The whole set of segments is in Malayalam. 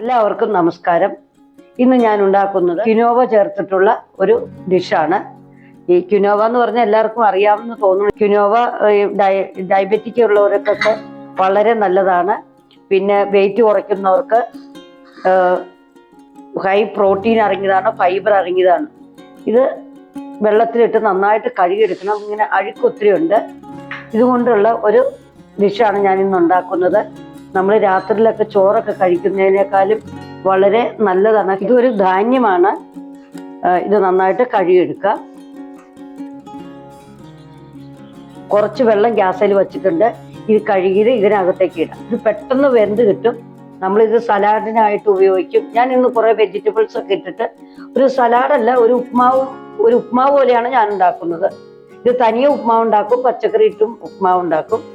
എല്ലാവർക്കും നമസ്കാരം. ഇന്ന് ഞാൻ ഉണ്ടാക്കുന്നത് ക്യുനോവ ചേർത്തിട്ടുള്ള ഒരു ഡിഷാണ്. ഈ ക്യുനോവ എന്ന് പറഞ്ഞാൽ എല്ലാവർക്കും അറിയാമെന്ന് തോന്നുന്നു ക്യുനോവ ഡയബറ്റിക് ഉള്ളവർക്കൊക്കെ വളരെ നല്ലതാണ്. പിന്നെ വെയിറ്റ് കുറയ്ക്കുന്നവർക്ക് ഹൈ പ്രോട്ടീൻ അടങ്ങിയതാണ് ഫൈബർ അടങ്ങിയതാണ്. ഇത് വെള്ളത്തിലിട്ട് നന്നായിട്ട് കഴുകിയെടുക്കണം. ഇങ്ങനെ അഴുക്ക് ഒത്തിരി ഉണ്ട് ഇതുകൊണ്ടുള്ള ഒരു ഡിഷാണ് ഞാൻ ഇന്ന് ഉണ്ടാക്കുന്നത്. നമ്മൾ രാത്രിയിലൊക്കെ ചോറൊക്കെ കഴിക്കുന്നതിനേക്കാളും വളരെ നല്ലതാണ്. ഇതൊരു ധാന്യമാണ്. ഇത് നന്നായിട്ട് കഴുകിയെടുക്കുക. കുറച്ച് വെള്ളം ഗ്യാസിൽ വെച്ചിട്ടുണ്ട്. ഇത് കഴുകിയത് ഇതിനകത്തേക്ക് ഇടാം. ഇത് പെട്ടെന്ന് വെന്ത് കിട്ടും. നമ്മളിത് സലാഡിനായിട്ട് ഉപയോഗിക്കും. ഞാൻ ഇന്ന് കുറേ വെജിറ്റബിൾസ് ഒക്കെ ഇട്ടിട്ട് ഒരു സലാഡല്ല ഒരു ഉപ്മാവ് ഒരു ഉപ്മാവ് പോലെയാണ് ഞാൻ ഉണ്ടാക്കുന്നത് ഇത് തനിയെ ഉപ്മാവ് ഉണ്ടാക്കും പച്ചക്കറി ഇട്ടും ഉപ്മാവ് ഉണ്ടാക്കും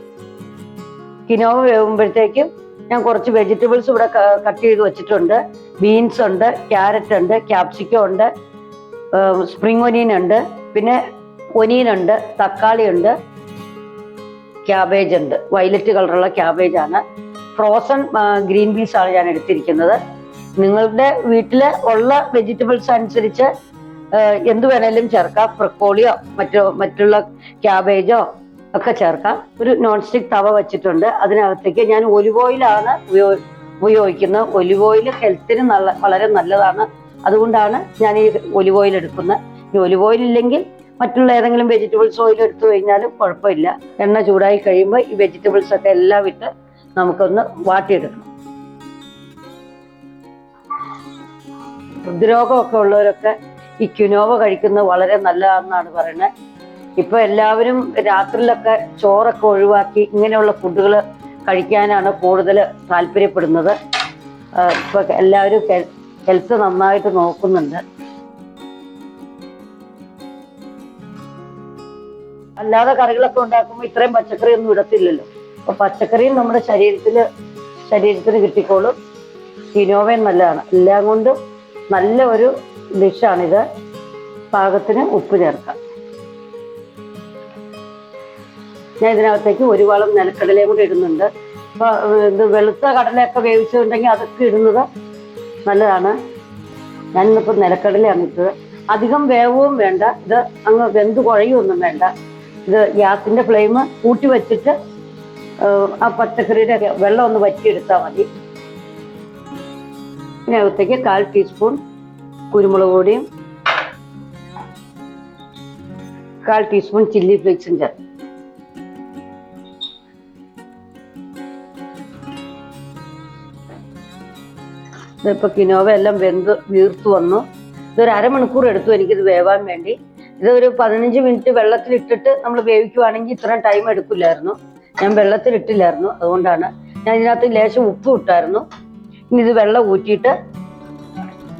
കിനോവ വേവുമ്പോഴത്തേക്കും ഞാൻ കുറച്ച് വെജിറ്റബിൾസ് ഇവിടെ കട്ട് ചെയ്ത് വെച്ചിട്ടുണ്ട്. ബീൻസ് ഉണ്ട് ക്യാരറ്റ് ഉണ്ട് ക്യാപ്സിക്കം ഉണ്ട് സ്പ്രിംഗ് ഒനിയൻ ഉണ്ട് പിന്നെ ഒനിയൻ ഉണ്ട് തക്കാളി ഉണ്ട് ക്യാബേജ് ഉണ്ട്. വയലറ്റ് കളറുള്ള ക്യാബേജ് ആണ്. ഫ്രോസൺ ഗ്രീൻ പീസ് ആണ് ഞാൻ എടുത്തിരിക്കുന്നത്. നിങ്ങളുടെ വീട്ടിൽ ഉള്ള വെജിറ്റബിൾസ് അനുസരിച്ച് എന്ത് വേണേലും ചേർക്കാം. ബ്രക്കോളിയോ മറ്റോ മറ്റുള്ള ക്യാബേജോ ഒക്കെ ചേർക്കാം. ഒരു നോൺ സ്റ്റിക് തവ വെച്ചിട്ടുണ്ട്. അതിനകത്തേക്ക് ഞാൻ ഒലിവ് ഓയിലാണ് ഉപയോഗ ഉപയോഗിക്കുന്നത്. ഒലിവ് ഓയിൽ ഹെൽത്തിന് നല്ല വളരെ നല്ലതാണ്. അതുകൊണ്ടാണ് ഞാൻ ഈ ഒലിവ് ഓയിൽ എടുക്കുന്നത്. ഈ ഒലിവ് ഓയിൽ ഇല്ലെങ്കിൽ മറ്റുള്ള ഏതെങ്കിലും വെജിറ്റബിൾസ് ഓയിൽ എടുത്തു കഴിഞ്ഞാലും കുഴപ്പമില്ല. എണ്ണ ചൂടായി കഴിയുമ്പോൾ ഈ വെജിറ്റബിൾസ് ഒക്കെ എല്ലാം ഇട്ട് നമുക്കൊന്ന് വാട്ടിയെടുക്കണം. ഹൃദ്രോഗമൊക്കെ ഉള്ളവരൊക്കെ ഈ ക്യുനോവ കഴിക്കുന്നത് വളരെ നല്ലതാണെന്നാണ് പറയുന്നത്. ഇപ്പൊ എല്ലാവരും രാത്രിയിലൊക്കെ ചോറൊക്കെ ഒഴിവാക്കി ഇങ്ങനെയുള്ള ഫുഡുകൾ കഴിക്കാനാണ് കൂടുതൽ താല്പര്യപ്പെടുന്നത്. ഇപ്പൊ എല്ലാവരും ഹെൽത്ത് നന്നായിട്ട് നോക്കുന്നുണ്ട്. അല്ലാതെ കറികളൊക്കെ ഉണ്ടാക്കുമ്പോൾ ഇത്രയും പച്ചക്കറി ഒന്നും ഇടത്തില്ലല്ലോ. അപ്പൊ പച്ചക്കറിയും നമ്മുടെ ശരീരത്തിൽ ശരീരത്തിന് കിട്ടിക്കോളും. കിനോവയും നല്ലതാണ്. എല്ലാം കൊണ്ടും നല്ല ഒരു ഡിഷാണിത്. പാകത്തിന് ഉപ്പ് ചേർക്കാം. ഞാൻ ഇതിനകത്തേക്ക് ഒരു വളം നിലക്കടലയും കൂടി ഇടുന്നുണ്ട്. അപ്പോൾ ഇത് വെളുത്ത കടലയൊക്കെ വേവിച്ചിട്ടുണ്ടെങ്കിൽ അതൊക്കെ ഇടുന്നത് നല്ലതാണ്. ഞാൻ ഇന്നിപ്പോൾ നിലക്കടലയാണ് ഇട്ടത്. അധികം വേവവും വേണ്ട. ഇത് അങ്ങ് വെന്ത് കുഴയൊന്നും വേണ്ട. ഇത് ഗ്യാസിന്റെ ഫ്ലെയിം കൂട്ടി വെച്ചിട്ട് ആ പച്ചക്കറിയുടെ വെള്ളം ഒന്ന് വറ്റിയെടുത്താൽ മതി. ഇതിനകത്തേക്ക് കാൽ ടീസ്പൂൺ കുരുമുളക് പൊടിയും കാൽ ടീസ്പൂൺ ചില്ലി ഫ്ലേക്സും ചേർത്ത്. ഇതിപ്പോ കിനോവ എല്ലാം വെന്ത് വീർത്തു വന്നു. ഇതൊരു അരമണിക്കൂർ എടുത്തു എനിക്കിത് വേവാൻ വേണ്ടി. ഇതൊരു പതിനഞ്ച് മിനിറ്റ് വെള്ളത്തിലിട്ടിട്ട് നമ്മൾ വേവിക്കുവാണെങ്കിൽ ഇത്രയും ടൈം എടുക്കില്ലായിരുന്നു. ഞാൻ വെള്ളത്തിലിട്ടില്ലായിരുന്നു അതുകൊണ്ടാണ് ഞാൻ ഇതിനകത്ത് ലേശം ഉപ്പ് ഇട്ടായിരുന്നു. ഇനി ഇത് വെള്ളം ഊറ്റിയിട്ട്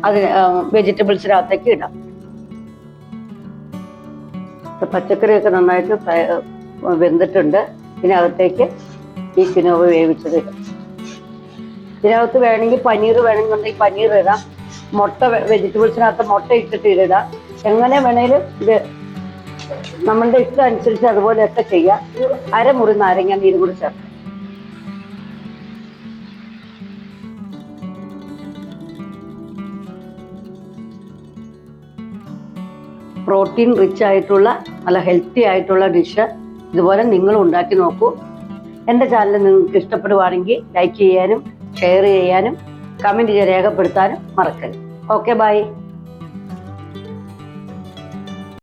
അതിന് വെജിറ്റബിൾസിനകത്തേക്ക് ഇടാം. പച്ചക്കറിയൊക്കെ നന്നായിട്ട് വെന്തിട്ടുണ്ട്. ഇതിനകത്തേക്ക് ഈ കിനോവ വേവിച്ചത് ഇടാം. ഇതിനകത്ത് വേണമെങ്കിൽ പനീർ വേണമെന്നുണ്ടെങ്കിൽ പനീർ ഇടാം. മുട്ട വെജിറ്റബിൾസിനകത്ത് മുട്ട ഇട്ടിട്ട് ഇടാം എങ്ങനെ വേണേലും ഇത് നമ്മളുടെ ഇഷ്ടം അനുസരിച്ച് അതുപോലെയൊക്കെ ചെയ്യാം. അരമുറി നാരങ്ങ നീര് കൂടി ചേർക്കാം. പ്രോട്ടീൻ റിച്ച് ആയിട്ടുള്ള നല്ല ഹെൽത്തി ആയിട്ടുള്ള ഡിഷ് ഇതുപോലെ നിങ്ങൾ ഉണ്ടാക്കി നോക്കൂ. എന്റെ ചാനൽ നിങ്ങൾക്ക് ഇഷ്ടപ്പെടുവാണെങ്കിൽ ലൈക്ക് ചെയ്യാനും ഷെയർ ചെയ്യാനും കമന്റ് രേഖപ്പെടുത്താനും മറക്കരുത്. Okay bye